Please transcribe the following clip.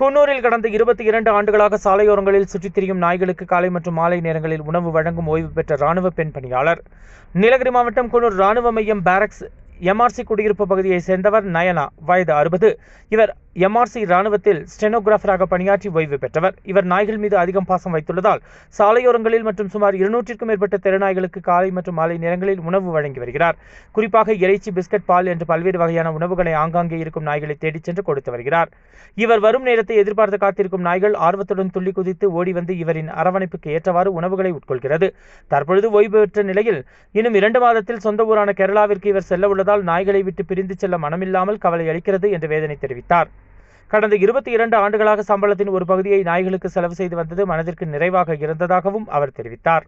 குன்னூரில் கடந்த இருபத்தி இரண்டு ஆண்டுகளாக சாலையோரங்களில் சுற்றித் திரியும் நாய்களுக்கு காலை மற்றும் மாலை நேரங்களில் உணவு வழங்கும் ஓய்வு பெற்ற ராணுவ பெண் பணியாளர். நீலகிரி மாவட்டம் குன்னூர் ராணுவ மையம் பாரக்ஸ் எம்ஆர்சி குடியிருப்பு பகுதியைச் சேர்ந்தவர் நயனா. வயது அறுபது. இவர் எம்ஆர்சி ராணுவத்தில் ஸ்டெனோகிராஃபராக பணியாற்றி ஓய்வு பெற்றவர். இவர் நாய்கள் மீது அதிகம் பாசம் வைத்துள்ளதால் சாலையோரங்களில் மற்றும் சுமார் இருநூற்றிற்கும் மேற்பட்ட தெருநாய்களுக்கு காலை மற்றும் மாலை நேரங்களில் உணவு வழங்கி வருகிறார். குறிப்பாக இறைச்சி பிஸ்கட் பால் என்று பல்வேறு வகையான உணவுகளை ஆங்காங்கே இருக்கும் நாய்களை தேடிச் சென்று கொடுத்து வருகிறார். இவர் வரும் நேரத்தை எதிர்பார்த்து காத்திருக்கும் நாய்கள் ஆர்வத்துடன் துள்ளி குதித்து ஓடி வந்து இவரின் அரவணைப்புக்கு ஏற்றவாறு உணவுகளை உட்கொள்கிறது. தற்பொழுது ஓய்வு பெற்ற நிலையில் இன்னும் இரண்டு மாதத்தில் சொந்த ஊரான கேரளாவிற்கு இவர் செல்ல உள்ளதால் நாய்களை விட்டு பிரிந்து செல்ல மனமில்லாமல் கவலை அளிக்கிறது என்று வேதனை தெரிவித்தார். கடந்த இருபத்தி இரண்டு ஆண்டுகளாக சம்பளத்தின் ஒரு பகுதியை நாய்களுக்கு செலவு செய்து வந்தது மனதிற்கு நிறைவாக இருந்ததாகவும் அவர் தெரிவித்தார்.